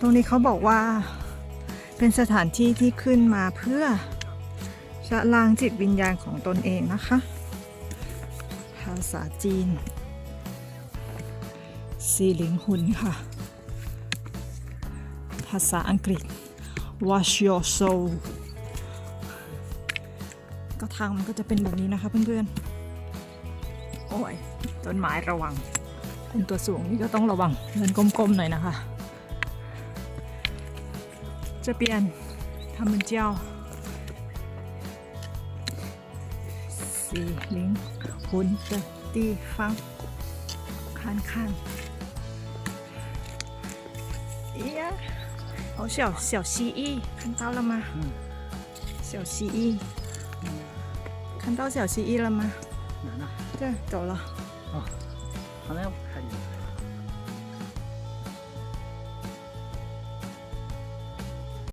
ตรงนี้เขาบอกว่าเป็นสถานที่ที่ขึ้นมาเพื่อชะล้างจิตวิญญาณของตนเองนะคะ ภาษาจีนซีหลิงหุนค่ะ ภาษาอังกฤษ wash your soul ก็ทางมันก็จะเป็นแบบนี้นะคะเพื่อนๆ โอ้ย ต้นไม้ระวัง คนตัวสูงนี่ก็ต้องระวังเดินก้มๆหน่อยนะคะ 这边他们叫西灵魂的地方，看看。哎呀，好小小蜥蜴，看到了吗？嗯小蜥蜴，看到小蜥蜴了吗？哪呢？这走了。 刚才我看见了